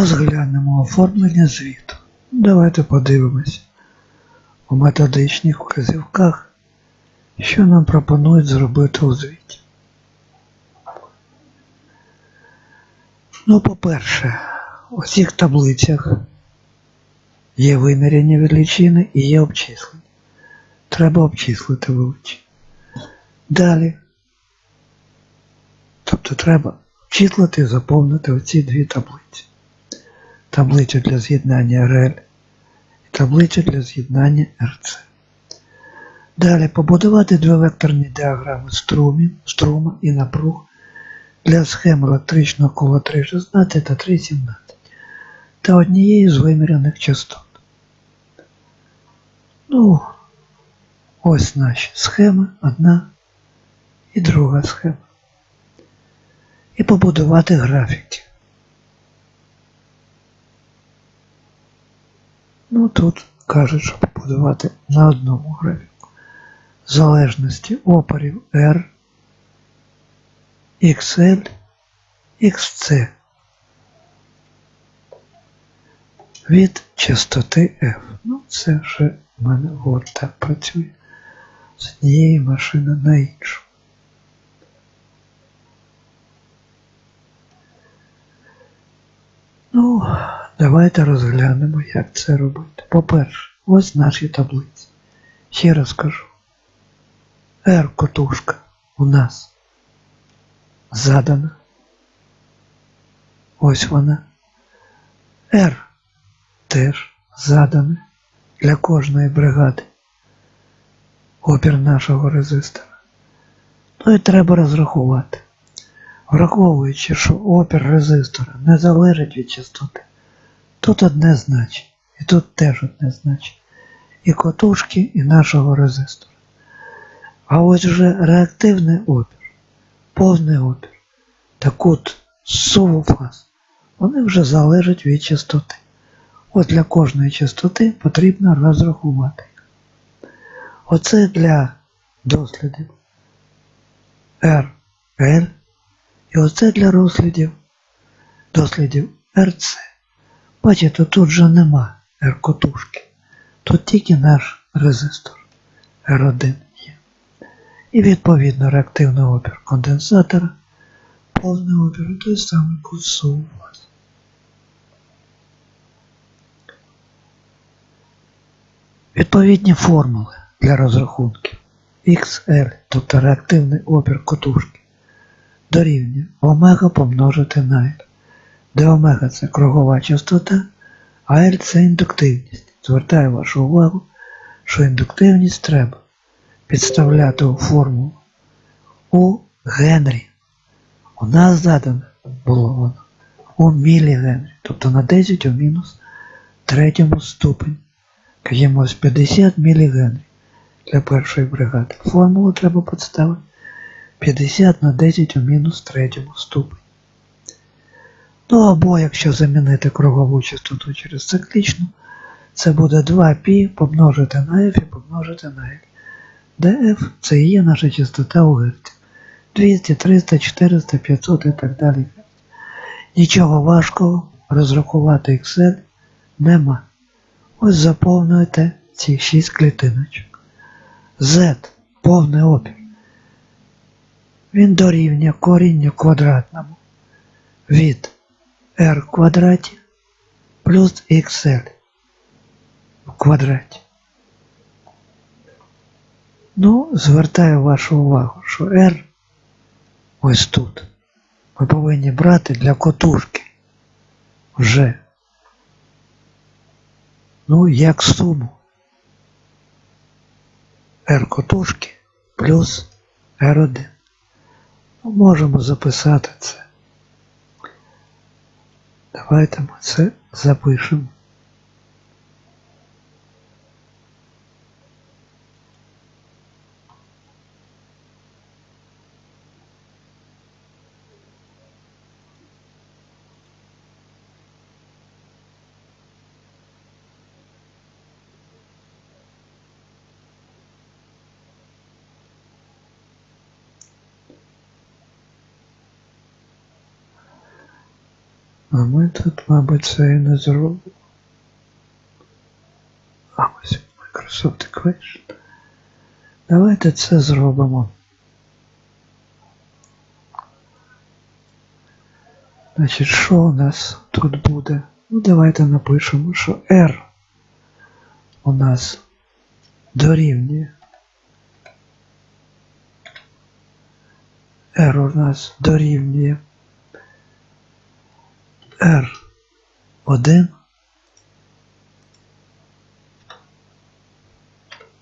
Розглянемо оформлення звіту. Давайте подивимось у методичних вказівках, що нам пропонують зробити у звіті. Ну, по-перше, у цих таблицях є виміряння величини і є обчислення. Треба обчислити величину. Далі. Тобто треба обчислити і заповнити оці дві таблиці. Таблицю для з'єднання РЛ і таблицю для з'єднання РЦ. Далі побудувати дві векторні діаграми струмів, струма і напруг для схем електричного кола 3.16 та 3.17 та однієї з виміряних частот. Ну, ось наші схеми, одна і друга схема. І побудувати графіки. Ну тут кажуть, що побудувати на одному графіку. Залежності опорів R, XL, XC від частоти F. Ну, це вже в мене от так працює з однієї машини на іншу. Ну, давайте розглянемо, як це робити. По-перше, ось наші таблиці. Ще раз кажу. R котушка у нас задана. Ось вона. R теж задане для кожної бригади. Опір нашого резистора. Ну і треба розрахувати. Враховуючи, що опір резистора не залежить від частоти, тут одне значення, і тут теж одне значення. І котушки, і нашого резистора. А ось вже реактивний опір, повний опір та кут суву фаз, вони вже залежать від частоти. Ось для кожної частоти потрібно розрахувати. Оце для дослідів R, L. І оце для розслідів, дослідів РЦ. Бачите, тут вже нема R-котушки. Тут тільки наш резистор R1 є. І відповідно реактивний опір конденсатора, повний опір той самий курсу у вас. Відповідні формули для розрахунків XL, тобто реактивний опір котушки дорівнює омега помножити на L, де омега це кругова частота, а L це індуктивність. Звертаю вашу увагу, що індуктивність треба підставляти у формулу у Генрі. У нас задано було воно у мілігенрі, тобто на 10 у мінус третьому ступені. Ось 50 мілігенрі для першої бригади. Формулу треба підставити. 50 на 10 у мінус третьому ступені. Ну або якщо замінити кругову частоту через циклічну, це буде 2π помножити на f і помножити на l. де f це і є наша частота у герці. 200, 300, 400, 500 і так далі. Нічого важкого розрахувати Excel нема. Ось заповнюєте ці 6 клітиночок. Z повний опір він дорівнює корінню квадратному від r квадраті плюс xl в квадраті. Ну, звертаю вашу увагу, що r ось тут ми повинні брати для котушки вже, ну, як суму r котушки плюс r1. Ми можемо записати це. Давайте ми це запишемо. А ми тут, мабуть, це і не зробимо. А ось Microsoft Equation. Давайте це зробимо. Значить, що у нас тут буде? Ну, давайте напишемо, що R у нас дорівнює. R у нас дорівнює R1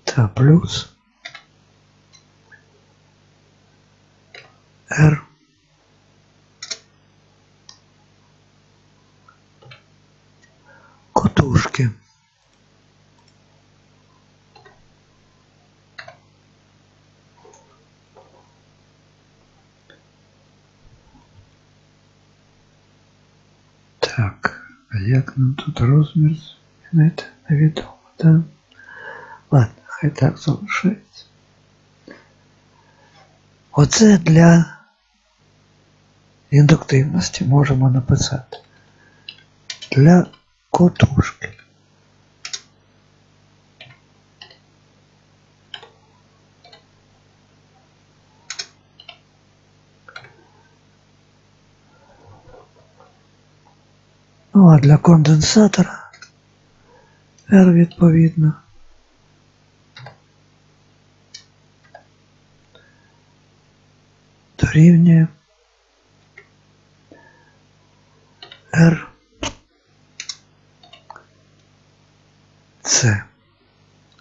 та плюс. R котушки. Так, а як нам тут розмір змінити? Невідомо, так? Ладно, хай так залишається. Оце для індуктивності можемо написати. Для котушки. Ну, для конденсатора R відповідно. Дорівнює R Це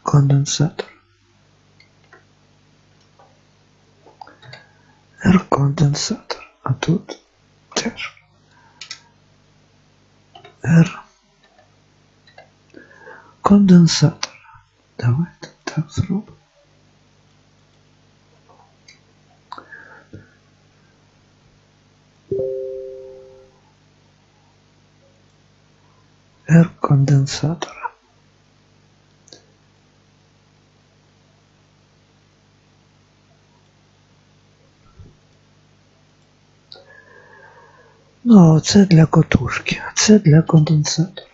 конденсатор. R конденсатор. А тут теж R конденсатор. Давайте так зробимо. R конденсатора. Ну, а це для котушки, а це для конденсатора.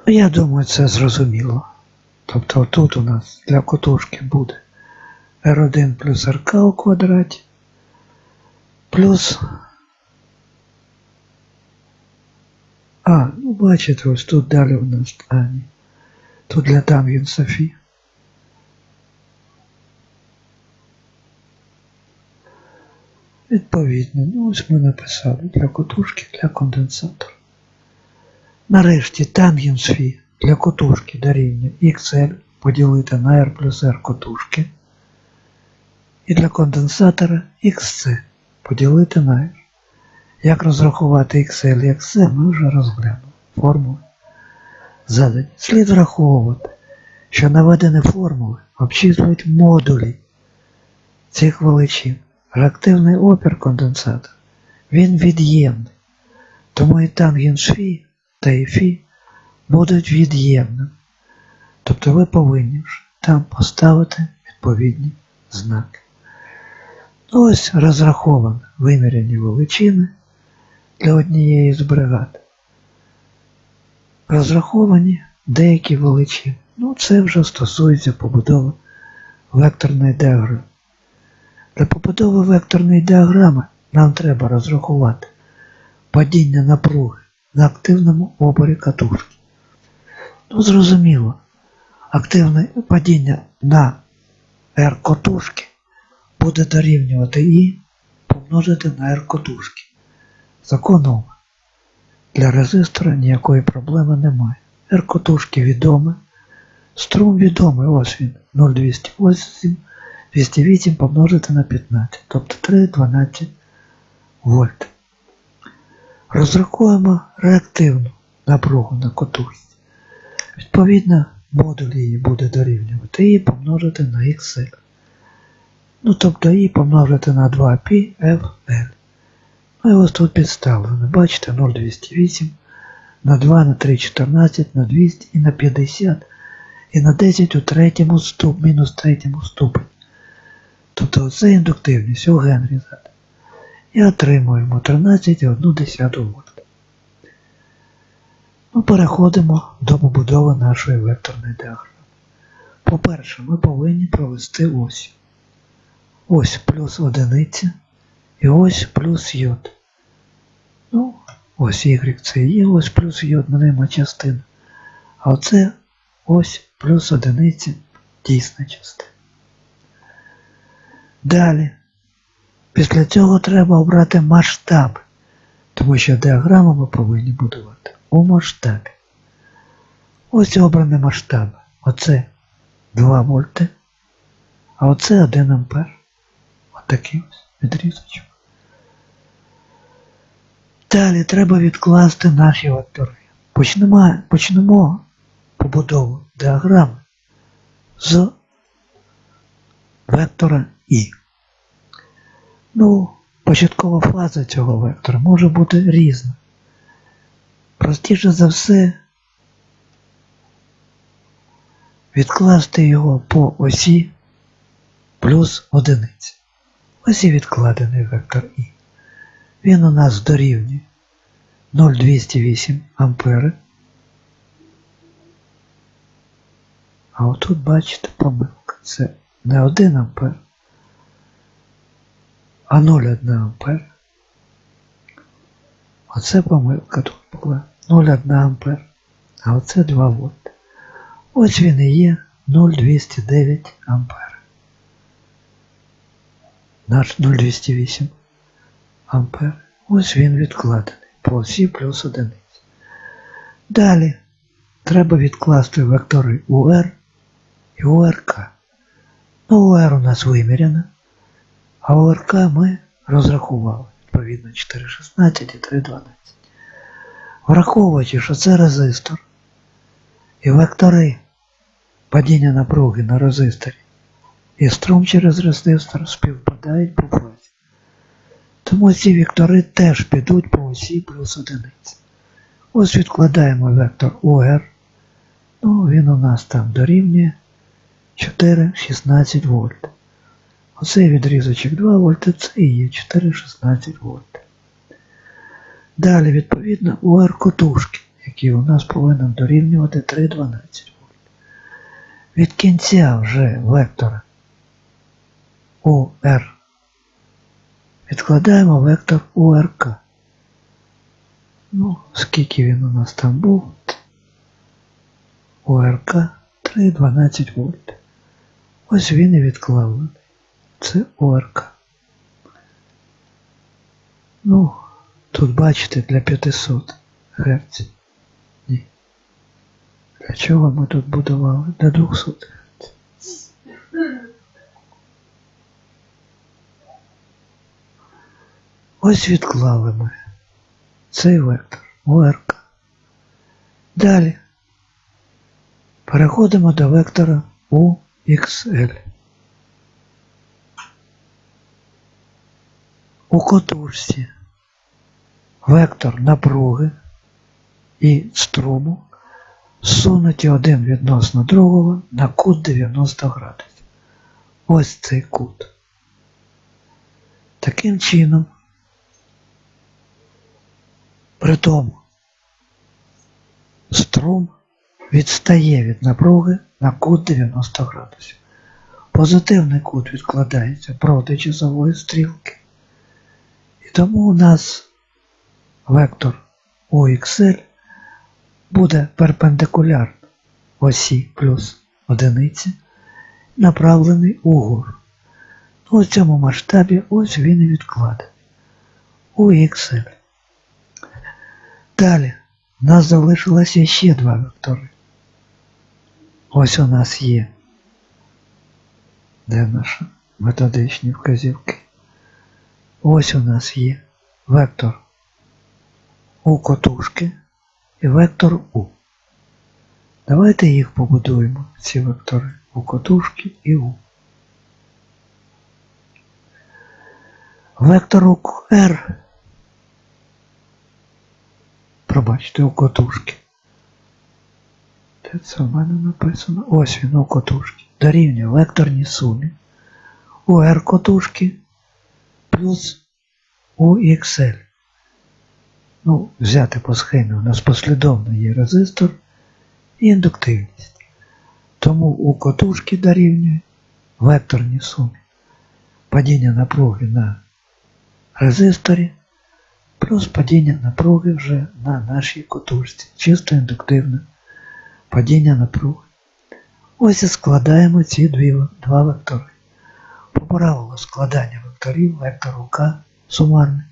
Ну, я думаю, це зрозуміло. Тобто тут у нас для котушки буде R1 плюс RK у квадраті плюс. А, ну бачите, ось тут далі у нас а, ні. Тут для Тангін Софі. Відповідно, ну ось ми написали для котушки, для конденсатора. Нарешті тангенс фі для котушки дорівнює XL поділити на R плюс R котушки. І для конденсатора XC поділити на R. Як розрахувати XL і XC ми вже розглянули. Формули задані. Слід враховувати, що наведені формули обчислюють модулі цих величин. Реактивний опір конденсатора він від'ємний. Тому і тангенс фі та і фі будуть від'ємними. Тобто ви повинні вже там поставити відповідні знаки. Ну, Ось розраховані виміряні величини для однієї з бригад. Розраховані деякі величини. Ну, це вже стосується побудови векторної діаграми. Для побудови векторної діаграми нам треба розрахувати падіння напруги на активному опорі катушки. Ну, зрозуміло, активне падіння на R котушки буде дорівнювати І помножити на R котушки. Законом для резистора ніякої проблеми немає. R котушки відоме, струм відомий, ось він 0,208 208 помножити на 15, тобто 3,12 вольт. Розрахуємо реактивну напругу на котушці. Відповідно, модуль її буде дорівнювати і помножити на XL. Ну, тобто і помножити на 2πFL. Ну і ось тут підставлено. Бачите, 0,208 на 2, на 3, 14, на 200 і на 50. І на 10 у третьому ступ, мінус третьому ступені. Тобто це індуктивність у Генрі. І отримуємо 13,1 вольт. Ну, переходимо до побудови нашої векторної діаграми. По-перше, ми повинні провести ось. Ось плюс одиниця і ось плюс йод. Ну, ось Y це і ось плюс йод, нема частина. А оце ось плюс одиниця дійсна частина. Далі. Після цього треба обрати масштаб, тому що діаграму ми повинні будувати у масштабі. Ось обраний масштаб. Оце 2 вольти, а оце 1 ампер. Отакий ось відрізочок. Далі треба відкласти наші вектори. Почнемо, почнемо побудову діаграми з вектора І. Ну, початкова фаза цього вектора може бути різна. Простіше за все відкласти його по осі плюс одиниці. Ось і відкладений вектор І. Він у нас дорівнює 0,208 ампери. А отут бачите помилка. Це не 1 ампер, а 0,1 ампер. Оце помилка тут була 0,1 ампер. А оце 2 вольт. Ось він і є 0,209 ампер. Наш 0,208 ампер. Ось він відкладений по осі плюс одиниць. Далі треба відкласти вектори УР і УРК. Ну, УР у нас виміряно, А УРК ми розрахували, відповідно 4,16 і 3,12. Враховуючи, що це резистор, і вектори падіння напруги на резисторі і струм через резистор співпадають по фазі. Тому ці вектори теж підуть по осі плюс одиниці. Ось відкладаємо вектор УР. Ну, він у нас там дорівнює 4,16 вольт. Оцей відрізочок 2 вольти, це і є 4,16 вольт. Далі, відповідно, УР котушки, який у нас повинен дорівнювати 3,12 вольт. Від кінця вже вектора УР відкладаємо вектор УРК. Ну, скільки він у нас там був? УРК 3,12 вольт. Ось він і відклавлений. Це ОРК. Ну, тут бачите для 500 Гц. Ні. Для чого ми тут будували? Для 200 Гц. Ось відклали ми цей вектор ОРК. Далі переходимо до вектора UXL. У котушці вектор напруги і струму сунуті один відносно другого на кут 90 градусів. Ось цей кут. Таким чином, при тому струм відстає від напруги на кут 90 градусів. Позитивний кут відкладається проти часової стрілки. Тому у нас вектор OXL буде перпендикулярно осі плюс одиниці, направлений угору. Ну, у цьому масштабі ось він і відкладений. UXL. Далі у нас залишилося ще два вектори. Ось у нас є. Де наші методичні вказівки? Ось у нас є вектор у котушки і вектор У. Давайте їх побудуємо, ці вектори у котушки і У. Вектор у R пробачте, у котушки. Де це в мене написано? Ось він у котушки. Дорівнює векторній сумі. У R котушки плюс у XL. Ну, взяти по схемі у нас послідовно є резистор і індуктивність. Тому у котушки дорівнює векторній сумі. Падіння напруги на резисторі плюс падіння напруги вже на нашій котушці. Чисто індуктивне падіння напруги. Ось і складаємо ці дві, два вектори. По правилу складання векторів, вектор УК сумарний,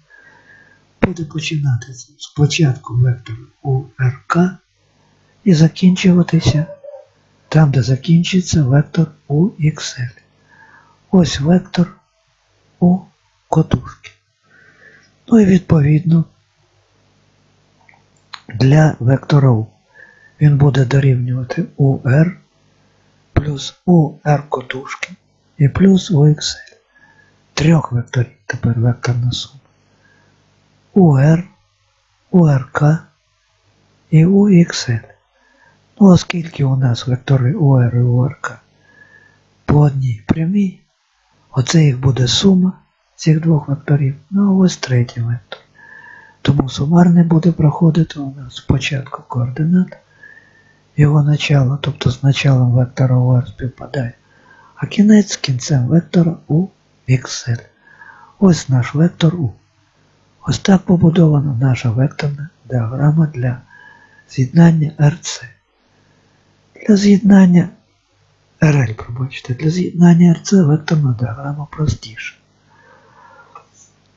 буде починатися спочатку вектор УРК і закінчуватися там, де закінчиться вектор UXL. Ось вектор у котушки. Ну і відповідно для вектора U він буде дорівнювати UR плюс UR котушки і плюс UXL. Трьох векторів тепер векторна сума. UR, URK і UXL. Ну, оскільки у нас вектори UR і URK по одній прямій, оце їх буде сума цих двох векторів. Ну, ось третій вектор. Тому сумарний буде проходити у нас спочатку координат, його начало, тобто з началом вектора UR співпадає, а кінець з кінцем вектора у XL. Ось наш вектор U. Ось так побудована наша векторна діаграма для з'єднання RC. Для з'єднання RL, пробачте, для з'єднання RC векторна діаграма простіша.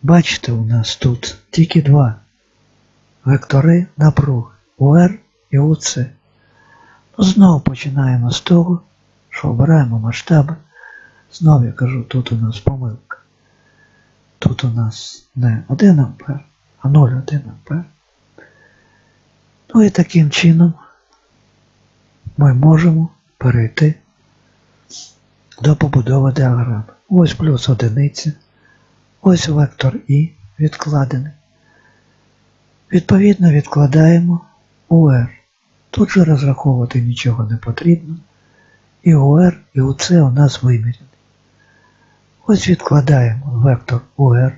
Бачите, у нас тут тільки два вектори напруги УР і УЦ. Ну, знову починаємо з того, що обираємо масштаби. Знову я кажу, тут у нас помилка. Тут у нас не 1 ампер, а 0,1 ампер. Ну і таким чином ми можемо перейти до побудови діаграми. Ось плюс одиниця, ось вектор І відкладений. Відповідно відкладаємо УР. Тут же розраховувати нічого не потрібно. І УР, і УЦ у нас виміряні. Ось відкладаємо вектор УР,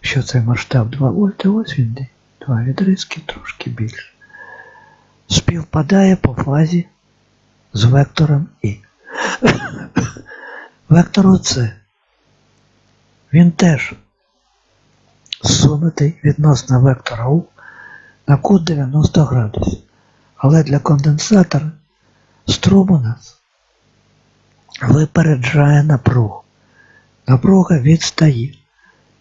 що це масштаб 2 вольти, ось він. Два відрізки трошки більше. Співпадає по фазі з вектором І. Вектор ОЦ. Він теж зсунутий відносно вектора У на кут 90 градусів. Але для конденсатора струм у нас випереджає напругу. Напруга відстає,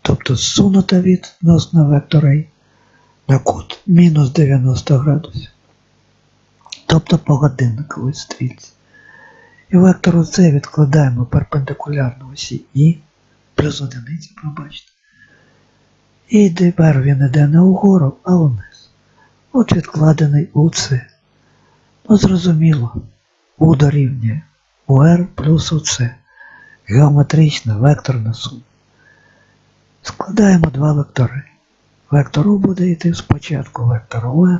тобто зсунута відносно вектора на кут мінус 90 градусів. Тобто по годинниковій стрільці. І вектор С відкладаємо перпендикулярно осі І плюс одиниця, пробачте. І тепер він іде не угору, а вниз. От відкладений УЦ. Ну, зрозуміло, У дорівнює УР плюс УЦ. Геометрична векторна сума. Складаємо два вектори. Вектор У буде йти спочатку вектора УР,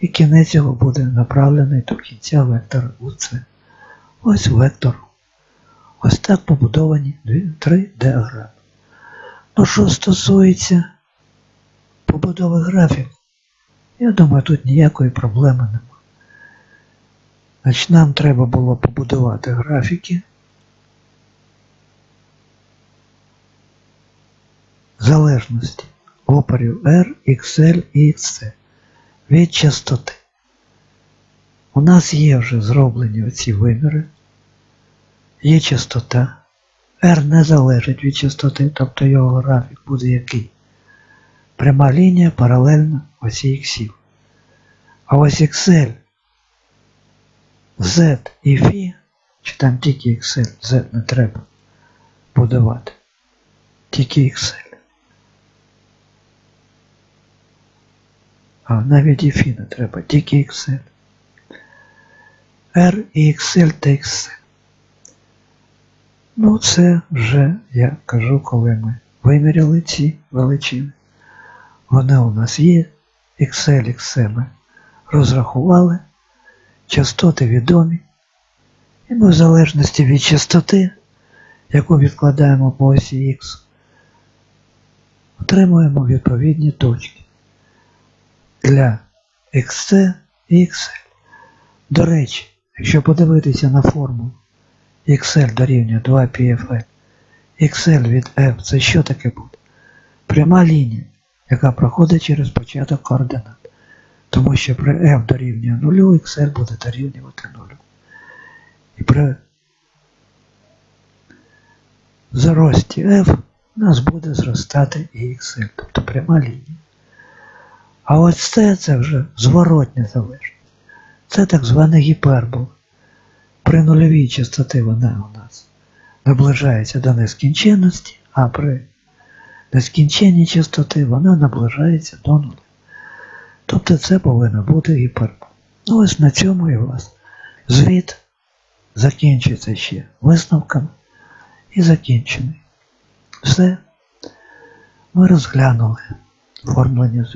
і кінець його буде направлений до кінця вектора УЦ. Ось вектор. Ось так побудовані три діаграми. Ну, що стосується побудови графіку, я думаю, тут ніякої проблеми нема. Значить, нам треба було побудувати графіки. Залежності опорів R, XL і XC від частоти. У нас є вже зроблені оці виміри, є частота. R не залежить від частоти, тобто його графік буде який. Пряма лінія паралельна осі іксів. А ось XL, Z і Φ, чи там тільки XL, Z не треба будувати. Тільки XL. А навіть і не треба, тільки XL. R і XL та XL. Ну, це вже я кажу, коли ми виміряли ці величини. Вони у нас є, Excel, XM ми розрахували, частоти відомі, і ми в залежності від частоти, яку відкладаємо по осі X, отримуємо відповідні точки для XC і XL. До речі, якщо подивитися на формулу XL дорівнює 2πfl, XL від F це що таке буде? Пряма лінія, яка проходить через початок координат. Тому що при F дорівнює 0, XL буде дорівнювати 0. І при зарості F у нас буде зростати і XL, тобто пряма лінія. А ось це, це вже зворотня залежність. Це так звана гіпербола. При нульовій частоті вона у нас наближається до нескінченності, а при нескінченній частоти вона наближається до нуля. Тобто це повинна бути гіпербола. Ну ось на цьому і вас звіт закінчується ще висновками і закінчений. Все. Ми розглянули оформлення звіту.